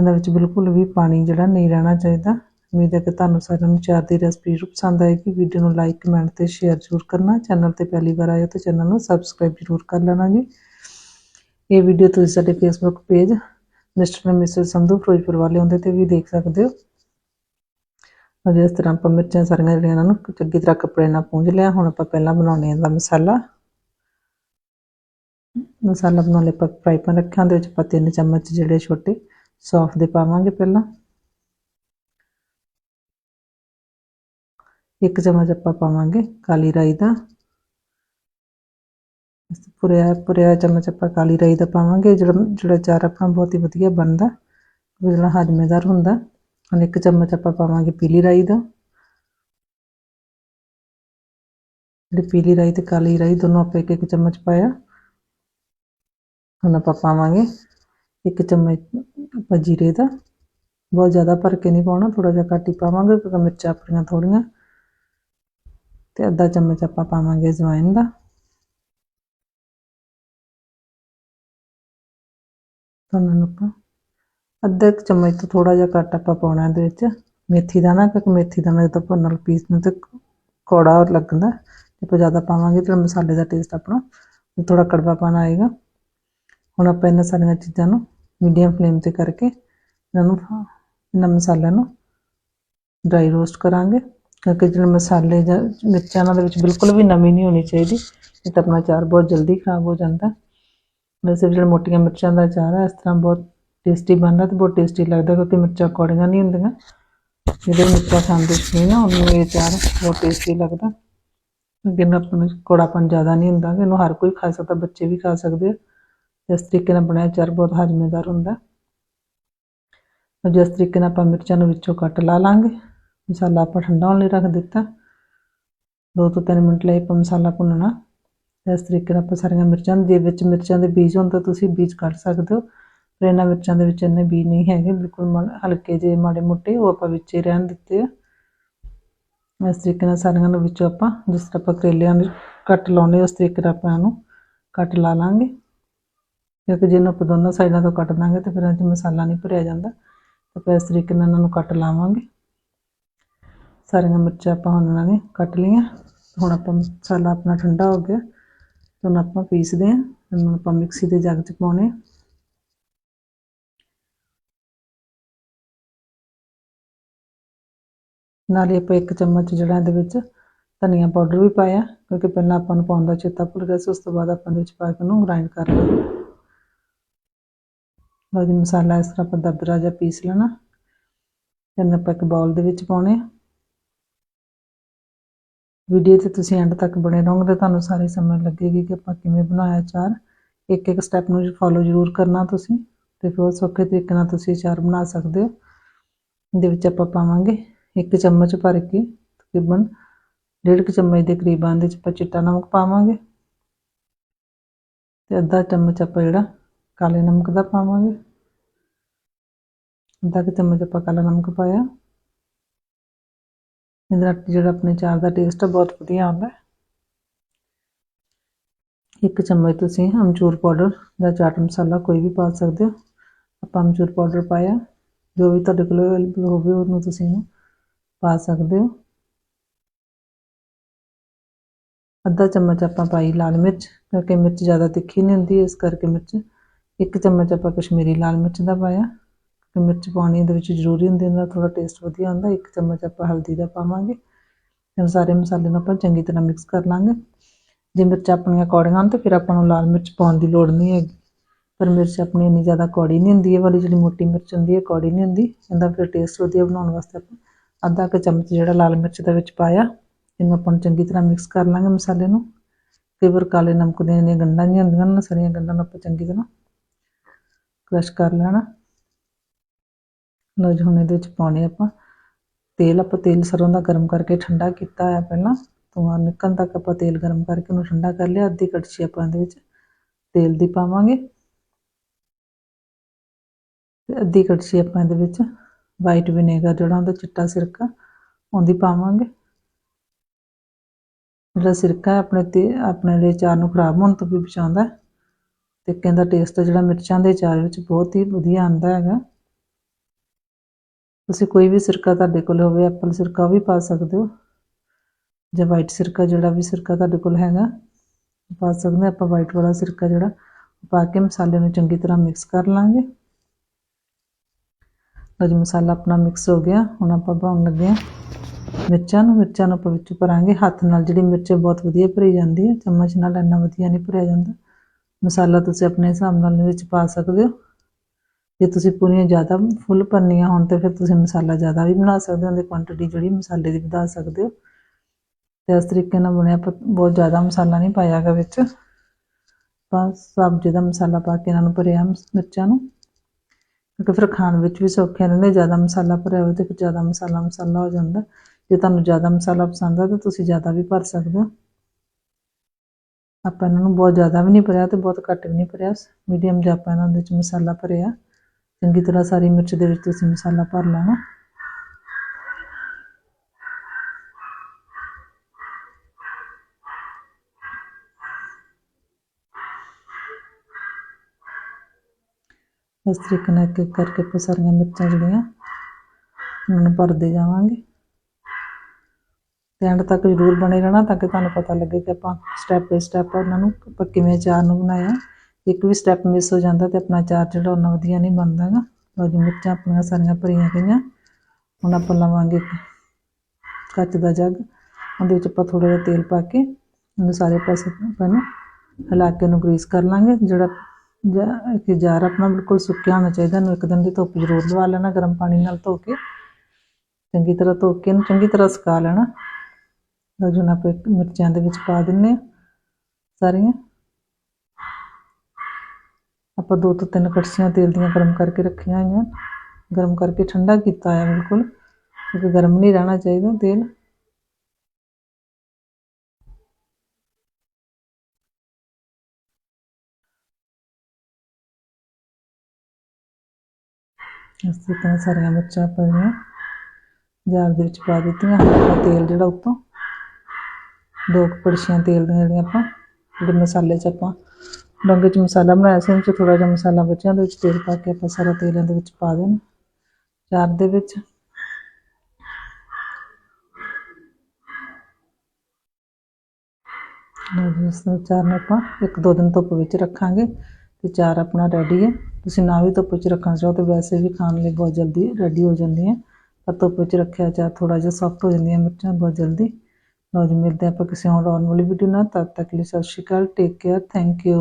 ਇਹਦੇ ਵਿੱਚ ਬਿਲਕੁਲ ਵੀ ਪਾਣੀ ਜਿਹੜਾ ਨਹੀਂ ਰਹਿਣਾ ਚਾਹੀਦਾ। ਉਮੀਦ ਹੈ ਕਿ ਤੁਹਾਨੂੰ ਸਾਰਿਆਂ ਨੂੰ ਚਾਰ ਦੀ ਰੈਸਪੀ ਜ਼ਰੂਰ ਪਸੰਦ ਆਏਗੀ। ਵੀਡੀਓ ਨੂੰ ਲਾਈਕ ਕਮੈਂਟ ਤੇ ਸ਼ੇਅਰ ਜ਼ਰੂਰ ਕਰਨਾ। ਚੈਨਲ ਤੇ ਪਹਿਲੀ ਵਾਰ ਆਏ ਹੋ ਤਾਂ ਚੈਨਲ ਨੂੰ ਸਬਸਕ੍ਰਾਈਬ ਜ਼ਰੂਰ ਕਰ ਲੈਣਾ ਜੀ। ਇਹ ਵੀਡੀਓ ਤੁਸੀਂ ਸਾਡੇ Facebook page mister missus Sandhu Ferozepur ਵਾਲੇ ਹੁੰਦੇ ਤੇ ਵੀ ਦੇਖ ਸਕਦੇ ਹੋ। ਅਜੇ ਇਸ ਤਰ੍ਹਾਂ ਆਪਾਂ ਮਿਰਚਾਂ ਸਾਰੀਆਂ ਜਿਹੜੀਆਂ ਇਹਨਾਂ ਨੂੰ ਚੰਗੀ ਤਰ੍ਹਾਂ ਕੱਪੜੇ ਨਾਲ ਪੂੰਝ ਲਿਆ। ਹੁਣ ਆਪਾਂ ਪਹਿਲਾਂ ਬਣਾਉਣੇ ਦਾ ਮਸਾਲਾ। ਮਸਾਲਾ ਬਣਾਉਣ ਲਈ ਆਪਾਂ ਫਰਾਈ ਪੈਨ ਰੱਖਿਆ, ਉਹਦੇ ਵਿੱਚ ਆਪਾਂ ਤਿੰਨ ਚਮਚ ਜਿਹੜੇ ਛੋਟੇ ਸੌਂਫ ਦੇ ਪਾਵਾਂਗੇ ਪਹਿਲਾਂ। ਇੱਕ ਚਮਚ ਆਪਾਂ ਪਾਵਾਂਗੇ ਕਾਲੀ ਰਾਈ ਦਾ। ਪੁਰਿਆ ਪੁਰਿਆ ਚਮਚ ਆਪਾਂ ਕਾਲੀ ਰਾਈ ਦਾ ਪਾਵਾਂਗੇ, ਜਿਹੜਾ ਜਿਹੜਾ ਚਾਰ ਆਪਾਂ ਬਹੁਤ ਹੀ ਵਧੀਆ ਬਣਦਾ, ਜਿਹੜਾ ਹਜਮੇਦਾਰ ਹੁੰਦਾ। ਹੁਣ ਇੱਕ ਚਮਚ ਆਪਾਂ ਪਾਵਾਂਗੇ ਪੀਲੀ ਰਾਈ ਦਾ। ਜਿਹੜੀ ਪੀਲੀ ਰਾਈ ਤੇ ਕਾਲੀ ਰਾਈ ਦੋਨੋਂ ਆਪਾਂ ਇੱਕ ਇੱਕ ਚਮਚ ਪਾਇਆ। ਹੁਣ ਆਪਾਂ ਪਾਵਾਂਗੇ ਇੱਕ ਚਮਚ ਆਪਾਂ ਜੀਰੇ ਦਾ। ਬਹੁਤ ਜ਼ਿਆਦਾ ਭਰ ਕੇ ਨਹੀਂ ਪਾਉਣਾ ਥੋੜਾ ਜਿਹਾ ਘੱਟ ਹੀ ਪਾਵਾਂਗੇ, ਕਿਉਂਕਿ ਮਿਰਚਾਂ ਆਪਣੀਆਂ ਥੋੜੀਆਂ ਤੇ ਅੱਧਾ ਚਮਚ ਆਪਾਂ ਪਾਵਾਂਗੇ ਅਜਵਾਇਣ ਦਾ। ਤੁਹਾਨੂੰ ਆਪਾਂ ਅੱਧਾ ਕੁ ਚਮਚ ਤੋਂ ਥੋੜਾ ਜਿਹਾ ਘੱਟ ਆਪਾਂ ਪਾਉਣਾ ਇਹਦੇ ਵਿੱਚ। ਮੇਥੀ ਦਾਣਾ ਕਿਉਂਕਿ ਮੇਥੀ ਦਾਣਾ ਜਦੋਂ ਆਪਾਂ ਨਾਲ ਪੀਸਦੇ ਤੇ ਕੌੜਾ ਲੱਗਦਾ। ਜੇ ਆਪਾਂ ਜ਼ਿਆਦਾ ਪਾਵਾਂਗੇ ਤਾਂ ਮਸਾਲੇ ਦਾ ਟੇਸਟ ਆਪਣਾ ਥੋੜਾ ਕੜਵਾਪਨ ਆਏਗਾ। ਹੁਣ ਆਪਾਂ ਇਹਨਾਂ ਸਾਰੀਆਂ ਚੀਜ਼ਾਂ ਨੂੰ ਮੀਡੀਅਮ ਫਲੇਮ ਤੇ ਕਰਕੇ ਇਹਨਾਂ ਨੂੰ ਇਹਨਾਂ ਮਸਾਲਿਆਂ ਨੂੰ ਡਰਾਈ ਰੋਸਟ ਕਰਾਂਗੇ ਕਿਉਂਕਿ ਜਿਹੜੇ ਮਸਾਲੇ ਜਾਂ ਮਿਰਚਾਂ ਨਾਲ ਦੇ ਵਿੱਚ ਬਿਲਕੁਲ ਵੀ ਨਮੀ ਨਹੀਂ ਹੋਣੀ ਚਾਹੀਦੀ ਇਹ ਤਾਂ ਆਪਣਾ ਚਾਰ ਬਹੁਤ ਜਲਦੀ ਖਰਾਬ ਹੋ ਜਾਂਦਾ। ਵੈਸੇ ਜਿਹੜੇ ਮੋਟੀਆਂ ਮਿਰਚਾਂ ਦਾ ਅਚਾਰ ਹੈ ਇਸ ਤਰ੍ਹਾਂ ਬਹੁਤ ਟੇਸਟੀ ਬਣਦਾ ਤੇ ਬਹੁਤ ਟੇਸਟੀ ਲੱਗਦਾ ਕਿਉਂਕਿ ਮਿਰਚਾਂ ਕੌੜੀਆਂ ਨਹੀਂ ਹੁੰਦੀਆਂ। ਜਿਹੜੇ ਮਿਰਚਾਂ ਖਾਂਦੇ ਸੀ ਨਾ ਉਹਨੂੰ ਇਹ ਅਚਾਰ ਬਹੁਤ ਟੇਸਟੀ ਲੱਗਦਾ। ਕਿਉਂਕਿ ਆਪਾਂ ਨੂੰ ਕੌੜਾਪਨ ਜ਼ਿਆਦਾ ਨਹੀਂ ਹੁੰਦਾ ਇਹਨੂੰ ਹਰ ਕੋਈ ਖਾ ਸਕਦਾ ਬੱਚੇ ਵੀ ਖਾ ਸਕਦੇ ਆ। ਇਸ ਤਰੀਕੇ ਨਾਲ ਬਣਾਇਆ ਅਚਾਰ ਬਹੁਤ ਹਾਜ਼ਮੇਦਾਰ ਹੁੰਦਾ। ਜਿਸ ਤਰੀਕੇ ਨਾਲ ਆਪਾਂ ਮਿਰਚਾਂ ਨੂੰ ਵਿੱਚੋਂ ਕੱਟ ਲਾ ਲਾਂਗੇ। ਮਸਾਲਾ ਆਪਾਂ ਠੰਡਾ ਹੋਣ ਲਈ ਰੱਖ ਦਿੱਤਾ। ਦੋ ਤੋਂ ਤਿੰਨ ਮਿੰਟ ਲਈ ਆਪਾਂ ਮਸਾਲਾ ਭੁੰਨਣਾ। ਇਸ ਤਰੀਕੇ ਨਾਲ ਆਪਾਂ ਸਾਰੀਆਂ ਮਿਰਚਾਂ ਦੇ ਵਿੱਚ ਮਿਰਚਾਂ ਦੇ ਬੀਜ ਹੋਣ ਤਾਂ ਤੁਸੀਂ ਬੀਜ ਕੱਢ ਸਕਦੇ ਹੋ। ਪਰ ਇਹਨਾਂ ਮਿਰਚਾਂ ਦੇ ਵਿੱਚ ਇੰਨੇ ਬੀਜ ਨਹੀਂ ਹੈਗੇ। ਬਿਲਕੁਲ ਹਲਕੇ ਜਿਹੇ ਮਾੜੇ ਮੋਟੇ, ਉਹ ਆਪਾਂ ਵਿੱਚ ਹੀ ਰਹਿਣ ਦਿੱਤੇ ਆ। ਇਸ ਤਰੀਕੇ ਨਾਲ ਸਾਰੀਆਂ ਨੂੰ ਵਿੱਚੋਂ ਆਪਾਂ ਜਿਸ ਤਰ੍ਹਾਂ ਆਪਾਂ ਕਰੇਲਿਆਂ ਨੂੰ ਕੱਟ ਲਾਉਣੇ ਉਸ ਤਰੀਕੇ ਨਾਲ ਆਪਾਂ ਇਹਨੂੰ ਕੱਟ ਲਾ ਲਾਂਗੇ। ਕਿਉਂਕਿ ਜੇ ਇਹਨੂੰ ਆਪਾਂ ਦੋਨੋਂ ਸਾਈਡਾਂ ਤੋਂ ਕੱਟ ਦਾਂਗੇ ਤਾਂ ਫਿਰ ਇਹ 'ਚ ਮਸਾਲਾ ਨਹੀਂ ਭਰਿਆ ਜਾਂਦਾ। ਤਾਂ ਆਪਾਂ ਇਸ ਤਰੀਕੇ ਨਾਲ ਇਹਨਾਂ ਨੂੰ ਕੱਟ ਲਾਵਾਂਗੇ। ਸਾਰੀਆਂ ਮਿਰਚਾਂ ਆਪਾਂ ਹੁਣ ਇਹਨਾਂ ਨੇ ਕੱਟ ਲਈਆਂ। ਹੁਣ ਆਪਾਂ ਮਸਾਲਾ ਆਪਣਾ ਠੰਡਾ ਹੋ ਗਿਆ। ਹੁਣ ਆਪਾਂ ਪੀਸਦੇ ਹਾਂ। ਇਹਨੂੰ ਆਪਾਂ ਮਿਕਸੀ ਦੇ ਜੱਗ 'ਚ ਪਾਉਣੇ ਨਾਲੇ ਆਪਾਂ ਇੱਕ ਚਮਚ ਜਿਹੜਾ ਇਹਦੇ ਵਿੱਚ ਧਨੀਆ ਪਾਊਡਰ ਵੀ ਪਾਇਆ। ਕਿਉਂਕਿ ਪਹਿਲਾਂ ਆਪਾਂ ਨੂੰ ਪਾਉਣ ਦਾ ਚੇਤਾ ਭੁੱਲ ਗਿਆ ਸੀ। ਉਸ ਤੋਂ ਬਾਅਦ ਆਪਾਂ ਇਹਦੇ ਵਿੱਚ ਪਾ ਕੇ ਉਹਨੂੰ ਗ੍ਰਾਈਂਡ ਕਰ ਲਿਆ ਬਾਕੀ ਮਸਾਲਾ ਇਸ ਤਰ੍ਹਾਂ ਆਪਾਂ ਦਬਦਰਾ ਜਿਹਾ ਪੀਸ ਲੈਣਾ। ਫਿਰ ਆਪਾਂ ਇੱਕ ਬਾਉਲ ਦੇ ਵਿੱਚ ਪਾਉਣੇ ਆ। ਵੀਡੀਓ ਤੇ ਤੁਸੀਂ ਐਂਡ ਤੱਕ ਬਣੇ ਰਹੋਗੇ ਤਾਂ ਤੁਹਾਨੂੰ ਸਾਰੀ ਸਮਝ ਲੱਗੇਗੀ ਕਿ ਆਪਾਂ ਕਿਵੇਂ ਬਣਾਇਆ ਚਾਰ ਇੱਕ ਇੱਕ ਸਟੈਪ ਨੂੰ ਫੋਲੋ ਜ਼ਰੂਰ ਕਰਨਾ ਤੁਸੀਂ, ਤੇ ਫਿਰ ਸੌਖੇ ਤਰੀਕੇ ਨਾਲ ਤੁਸੀਂ ਚਾਰ ਬਣਾ ਸਕਦੇ ਹੋ। ਇਹਦੇ ਵਿੱਚ ਆਪਾਂ ਪਾਵਾਂਗੇ ਇੱਕ ਚਮਚ ਭਰ ਕੇ ਤਕਰੀਬਨ ਡੇਢ ਕੁ ਚਮਚ ਦੇ ਕਰੀਬ ਆਂਦੇ ਚ ਆਪਾਂ ਚਿੱਟਾ ਨਮਕ ਪਾਵਾਂਗੇ। ਤੇ ਅੱਧਾ ਚਮਚ ਆਪਾਂ ਜਿਹੜਾ ਕਾਲੇ ਨਮਕ ਦਾ ਪਾਵਾਂਗੇ। ਅੱਧਾ ਕੁ ਚਮਚ ਆਪਾਂ ਕਾਲਾ ਨਮਕ ਪਾਇਆ। ਇਹਦਾ ਜਿਹੜਾ ਆਪਣੇ ਚਾਰ ਦਾ ਟੇਸਟ ਹੈ ਬਹੁਤ ਵਧੀਆ ਆਉਂਦਾ ਇੱਕ ਚਮਚ ਤੁਸੀਂ ਅਮਚੂਰ ਪਾਊਡਰ ਜਾਂ ਚਾਟ ਮਸਾਲਾ ਕੋਈ ਵੀ ਪਾ ਸਕਦੇ ਹੋ। ਆਪਾਂ ਅਮਚੂਰ ਪਾਊਡਰ ਪਾਇਆ। ਜੋ ਵੀ ਤੁਹਾਡੇ ਕੋਲ ਅਵੇਲੇਬਲ ਹੋਵੇ, ਉਹਨੂੰ ਤੁਸੀਂ ਇਹਨੂੰ ਪਾ ਸਕਦੇ ਹੋ। ਅੱਧਾ ਚਮਚ ਆਪਾਂ ਪਾਈ ਲਾਲ ਮਿਰਚ, ਕਿਉਂਕਿ ਮਿਰਚ ਜ਼ਿਆਦਾ ਤਿੱਖੀ ਨਹੀਂ ਹੁੰਦੀ, ਇਸ ਕਰਕੇ ਮਿਰਚ ਇੱਕ ਚਮਚ ਆਪਾਂ ਕਸ਼ਮੀਰੀ ਲਾਲ ਮਿਰਚ ਦਾ ਪਾਇਆ। ਕਿ ਮਿਰਚ ਪਾਉਣੀ ਇਹਦੇ ਵਿੱਚ ਜ਼ਰੂਰੀ ਹੁੰਦੀ ਇਹਦਾ ਥੋੜਾ ਟੇਸਟ ਵਧੀਆ ਹੁੰਦਾ ਇੱਕ ਚਮਚ ਆਪਾਂ ਹਲਦੀ ਦਾ ਪਾਵਾਂਗੇ। ਇਹ ਸਾਰੇ ਮਸਾਲੇ ਨੂੰ ਆਪਾਂ ਚੰਗੀ ਤਰ੍ਹਾਂ ਮਿਕਸ ਕਰ ਲਾਂਗੇ। ਜੇ ਮਿਰਚ ਆਪਣੀਆਂ ਕੌੜੀਆਂ ਹਨ ਤਾਂ ਫਿਰ ਆਪਾਂ ਨੂੰ ਲਾਲ ਮਿਰਚ ਪਾਉਣ ਦੀ ਲੋੜ ਨਹੀਂ ਹੈਗੀ। ਪਰ ਮਿਰਚ ਆਪਣੀ ਇੰਨੀ ਜ਼ਿਆਦਾ ਕੌੜੀ ਨਹੀਂ ਹੁੰਦੀ, ਇਹ ਵਾਲੀ ਜਿਹੜੀ ਮੋਟੀ ਮਿਰਚ ਹੁੰਦੀ ਹੈ ਕੌੜੀ ਨਹੀਂ ਹੁੰਦੀ। ਇਹਦਾ ਫਿਰ ਟੇਸਟ ਵਧੀਆ ਬਣਾਉਣ ਵਾਸਤੇ ਆਪਾਂ ਅੱਧਾ ਕੁ ਚਮਚ ਜਿਹੜਾ ਲਾਲ ਮਿਰਚ ਦਾ ਵਿੱਚ ਪਾਇਆ, ਇਹਨੂੰ ਆਪਾਂ ਨੂੰ ਚੰਗੀ ਤਰ੍ਹਾਂ ਮਿਕਸ ਕਰ ਲਾਂਗੇ ਮਸਾਲੇ ਨੂੰ। ਕਈ ਵਾਰ ਕਾਲੇ ਨਮਕ ਦੀਆਂ ਜਿਹੜੀਆਂ ਗੰਢਾਂ ਨਹੀਂ ਹੁੰਦੀਆਂ ਉਹਨਾਂ ਸਾਰੀਆਂ ਗੰਢਾਂ ਨੂੰ ਆਪਾਂ ਚੰਗੀ ਤਰ੍ਹਾਂ ਕ੍ਰਸ਼ ਕਰ ਲੈਣਾ। ਲੋ ਜੀ, ਹੁਣ ਇਹਦੇ ਵਿੱਚ ਪਾਉਣੇ ਆਪਾਂ। ਤੇਲ ਆਪਾਂ ਤੇਲ ਸਰੋਂ ਦਾ ਗਰਮ ਕਰਕੇ ਠੰਡਾ ਕੀਤਾ ਹੋਇਆ ਪਹਿਲਾਂ। ਧੂਆਂ ਨਿਕਲਣ ਤੱਕ ਆਪਾਂ ਤੇਲ ਗਰਮ ਕਰਕੇ ਉਹਨੂੰ ਠੰਡਾ ਕਰ ਲਿਆ। ਅੱਧੀ ਕੜਛੀ ਆਪਾਂ ਇਹਦੇ ਵਿੱਚ ਤੇਲ ਦੀ ਪਾਵਾਂਗੇ। ਤੇ ਅੱਧੀ ਕੜਛੀ ਆਪਾਂ ਇਹਦੇ ਵਿੱਚ ਵਾਈਟ ਵਿਨੇਗਰ ਜਿਹੜਾ ਹੁੰਦਾ ਚਿੱਟਾ ਸਿਰਕਾ, ਉਹਦੀ ਪਾਵਾਂਗੇ। ਜਿਹੜਾ ਸਿਰਕਾ ਆਪਣੇ ਤੇ ਆਪਣੇ ਲਈ ਚਾਰ ਨੂੰ ਖਰਾਬ ਹੋਣ ਤੋਂ ਵੀ ਬਚਾਉਂਦਾ ਤੇ ਕਹਿੰਦਾ ਟੇਸਟ ਜਿਹੜਾ ਮਿਰਚਾਂ ਦੇ ਚਾਰ ਵਿੱਚ ਬਹੁਤ ਹੀ ਵਧੀਆ ਆਉਂਦਾ ਹੈਗਾ। ਤੁਸੀਂ ਕੋਈ ਵੀ ਸਿਰਕਾ ਤੁਹਾਡੇ ਕੋਲ ਹੋਵੇ ਐਪਲ ਸਿਰਕਾ ਉਹ ਵੀ ਪਾ ਸਕਦੇ ਹੋ। ਜਾਂ ਵਾਈਟ ਸਿਰਕਾ ਜਿਹੜਾ ਵੀ ਸਿਰਕਾ ਤੁਹਾਡੇ ਕੋਲ ਹੈਗਾ, ਪਾ ਸਕਦੇ ਹਾਂ। ਆਪਾਂ ਵਾਈਟ ਵਾਲਾ ਸਿਰਕਾ ਜਿਹੜਾ। ਉਹ ਪਾ ਕੇ ਮਸਾਲੇ ਨੂੰ ਚੰਗੀ ਤਰ੍ਹਾਂ ਮਿਕਸ ਕਰ ਲਾਂਗੇ। ਲਓ ਮਸਾਲਾ ਆਪਣਾ ਮਿਕਸ ਹੋ ਗਿਆ। ਹੁਣ ਆਪਾਂ ਬਣਾਉਣ ਲੱਗੇ ਹਾਂ। ਮਿਰਚਾਂ ਨੂੰ ਮਿਰਚਾਂ ਨੂੰ ਆਪਾਂ ਵਿੱਚ ਭਰਾਂਗੇ। ਹੱਥ ਨਾਲ ਜਿਹੜੀ ਮਿਰਚ ਬਹੁਤ ਵਧੀਆ ਭਰੀ ਜਾਂਦੀ ਹੈ। ਚਮਚ ਨਾਲ ਇੰਨਾ ਵਧੀਆ ਨਹੀਂ ਭਰਿਆ ਜਾਂਦਾ। ਮਸਾਲਾ ਤੁਸੀਂ ਆਪਣੇ ਹਿਸਾਬ ਨਾਲ ਇਹਦੇ ਵਿੱਚ ਪਾ ਸਕਦੇ ਹੋ। ਜੇ ਤੁਸੀਂ ਪੂਰੀਆਂ ਜ਼ਿਆਦਾ ਫੁੱਲ ਭਰਨੀਆਂ ਹੋਣ ਤਾਂ ਫਿਰ ਤੁਸੀਂ ਮਸਾਲਾ ਜ਼ਿਆਦਾ ਵੀ ਬਣਾ ਸਕਦੇ ਹੋ ਉਹਦੀ ਕੁਆਂਟੀਟੀ ਜਿਹੜੀ ਮਸਾਲੇ ਦੀ ਵਧਾ ਸਕਦੇ ਹੋ। ਤੇ ਇਸ ਤਰੀਕੇ ਨਾਲ ਬਣਿਆ ਆਪਾਂ ਬਹੁਤ ਜ਼ਿਆਦਾ ਮਸਾਲਾ ਨਹੀਂ ਪਾਇਆਗਾ ਵਿੱਚ। ਬਸ ਸਬਜ਼ੀ ਦਾ ਮਸਾਲਾ ਪਾ ਕੇ ਇਹਨਾਂ ਨੂੰ ਭਰਿਆ ਮਿਰਚਾਂ ਨੂੰ। ਕਿਉਂਕਿ ਫਿਰ ਖਾਣ ਵਿੱਚ ਵੀ ਸੌਖੇ ਰਹਿੰਦੇ, ਜ਼ਿਆਦਾ ਮਸਾਲਾ ਭਰਿਆ ਹੋਵੇ ਤੇ ਫਿਰ ਜ਼ਿਆਦਾ ਮਸਾਲਾ ਮਸਾਲਾ ਹੋ ਜਾਂਦਾ। ਜੇ ਤੁਹਾਨੂੰ ਜ਼ਿਆਦਾ ਮਸਾਲਾ ਪਸੰਦ ਆ ਤਾਂ ਤੁਸੀਂ ਜ਼ਿਆਦਾ ਵੀ ਭਰ ਸਕਦੇ ਹੋ। ਆਪਾਂ ਇਹਨਾਂ ਨੂੰ ਬਹੁਤ ਜ਼ਿਆਦਾ ਵੀ ਨਹੀਂ ਭਰਿਆ ਤੇ ਬਹੁਤ ਘੱਟ ਵੀ ਨਹੀਂ ਭਰਿਆ। ਮੀਡੀਅਮ ਜਿਹਾ ਆਪਾਂ ਇਹਨਾਂ ਦੇ ਵਿੱਚ ਮਸਾਲਾ ਭਰਿਆ। ਚੰਗੀ ਤਰ੍ਹਾਂ ਸਾਰੀ ਮਿਰਚ ਦੇ ਵਿੱਚ ਤੁਸੀਂ ਮਸਾਲਾ ਭਰ ਲੈਣਾ। ਇਸ ਤਰੀਕੇ ਨਾਲ ਇੱਕ ਇੱਕ ਕਰਕੇ ਆਪਾਂ ਸਾਰੀਆਂ ਮਿਰਚਾਂ ਜਿਹੜੀਆਂ, ਉਹਨਾਂ ਨੂੰ ਭਰਦੇ ਜਾਵਾਂਗੇ। ਤੇ ਐਂਡ ਤੱਕ ਜ਼ਰੂਰ ਬਣੇ ਰਹਿਣਾ ਤਾਂ ਕਿ ਤੁਹਾਨੂੰ ਪਤਾ ਲੱਗੇ ਕਿ ਆਪਾਂ ਸਟੈਪ ਬਾਈ ਸਟੈਪ ਉਹਨਾਂ ਨੂੰ ਆਪਾਂ ਕਿਵੇਂ ਚਾਰ ਨੂੰ ਬਣਾਇਆ। ਇੱਕ ਵੀ ਸਟੈਪ ਮਿਸ ਹੋ ਜਾਂਦਾ ਤੇ ਆਪਣਾ ਚਾਰ ਜਿਹੜਾ ਉਹਨਾਂ ਵਧੀਆ ਨਹੀਂ ਬਣਦਾ ਗਾ ਲਓ ਜੀ, ਮਿਰਚਾਂ ਆਪਣੀਆਂ ਸਾਰੀਆਂ ਭਰੀਆਂ ਗਈਆਂ। ਹੁਣ ਆਪਾਂ ਲਵਾਂਗੇ ਕੱਚ ਦਾ ਜੱਗ। ਉਹਦੇ ਵਿੱਚ ਆਪਾਂ ਥੋੜਾ ਜਿਹਾ ਤੇਲ ਪਾ ਕੇ ਇਹਨੂੰ ਸਾਰੇ ਪਾਸੇ ਪਹਿਲਾਂ ਹਿਲਾ ਕੇ ਨੂੰ ਗਰੀਸ ਕਰ ਲਾਂਗੇ। ਜਿਹੜਾ ਕਿ ਜਾਰ ਆਪਣਾ ਬਿਲਕੁਲ ਸੁੱਕਿਆ ਹੋਣਾ ਚਾਹੀਦਾ ਇਹਨੂੰ ਇੱਕ ਦਿਨ ਦੀ ਧੁੱਪ ਜ਼ਰੂਰ ਲਵਾ ਲੈਣਾ, ਗਰਮ ਪਾਣੀ ਨਾਲ ਧੋ ਕੇ। ਚੰਗੀ ਤਰ੍ਹਾਂ ਧੋ ਕੇ ਇਹਨੂੰ ਚੰਗੀ ਤਰ੍ਹਾਂ ਸੁਕਾ ਲੈਣਾ। ਲਓ ਜੀ ਆਪਾਂ ਇੱਕ ਮਿਰਚਾਂ ਦੇ ਵਿੱਚ ਪਾ ਦਿੰਨੇ ਆ ਸਾਰੀਆਂ। ਆਪਾਂ ਦੋ ਤੋਂ ਤਿੰਨ ਕੜਛੀਆਂ ਤੇਲ ਦੀਆਂ ਗਰਮ ਕਰਕੇ ਰੱਖੀਆਂ ਹੋਈਆਂ। ਗਰਮ ਕਰਕੇ ਠੰਡਾ ਕੀਤਾ ਆ ਬਿਲਕੁਲ, ਕਿਉਂਕਿ ਗਰਮ ਨਹੀਂ ਰਹਿਣਾ ਚਾਹੀਦਾ ਤੇਲ। ਇਸ ਤਰ੍ਹਾਂ ਸਾਰੀਆਂ ਮਿਰਚਾਂ ਪਾਈਆਂ ਜਾਰ ਦੇ ਵਿੱਚ ਪਾ ਦਿੱਤੀਆਂ, ਤੇਲ ਜਿਹੜਾ ਉੱਤੋਂ। ਦੋ ਕੁ ਕੜਛੀਆਂ ਤੇਲ ਦੀਆਂ ਜਿਹੜੀਆਂ ਆਪਾਂ, ਜਿਹੜੇ ਮਸਾਲੇ 'ਚ ਆਪਾਂ ਡੋਂਗੇ 'ਚ ਮਸਾਲਾ ਬਣਾਇਆ ਸੀ ਉਹ 'ਚ ਥੋੜਾ ਜਿਹਾ ਮਸਾਲਾ ਬਚਿਆ, ਉਹਦੇ ਵਿੱਚ ਤੇਲ ਪਾ ਕੇ ਆਪਾਂ ਸਾਰਾ ਤੇਲ ਇਹਦੇ ਵਿੱਚ ਪਾ ਦੇਣਾ, ਚਾਰ ਦੇ ਵਿੱਚ। ਲਓ ਜੀ, ਇਸ ਤਰ੍ਹਾਂ ਚਾਰ ਨੂੰ ਆਪਾਂ ਇੱਕ ਦੋ ਦਿਨ ਧੁੱਪ ਵਿੱਚ ਰੱਖਾਂਗੇ ਤੇ ਚਾਰ ਆਪਣਾ ਰੈਡੀ ਹੈ। ਤੁਸੀਂ ਨਾ ਵੀ ਧੁੱਪ ਵਿੱਚ ਰੱਖਣਾ ਚਾਹੋ ਤੇ ਵੈਸੇ ਵੀ ਖਾਣ ਲਈ ਬਹੁਤ ਜਲਦੀ ਰੈਡੀ ਹੋ ਜਾਂਦੀ ਹੈ ਪਰ ਧੁੱਪ ਵਿੱਚ ਰੱਖਿਆ ਚਾਰ ਥੋੜਾ ਜਿਹਾ ਸੌਫਟ ਹੋ ਜਾਂਦੀਆਂ ਮਿਰਚਾਂ, ਬਹੁਤ ਜਲਦੀ। ਲਓ ਜੀ, ਮਿਲਦੇ ਹਾਂ ਆਪਾਂ ਕਿਸੇ ਹੋਰ ਆਉਣ ਵਾਲੀ ਵੀਡੀਓ ਨਾਲ। ਤਦ ਤੱਕ ਲਈ Sat Sri Akal take care thank you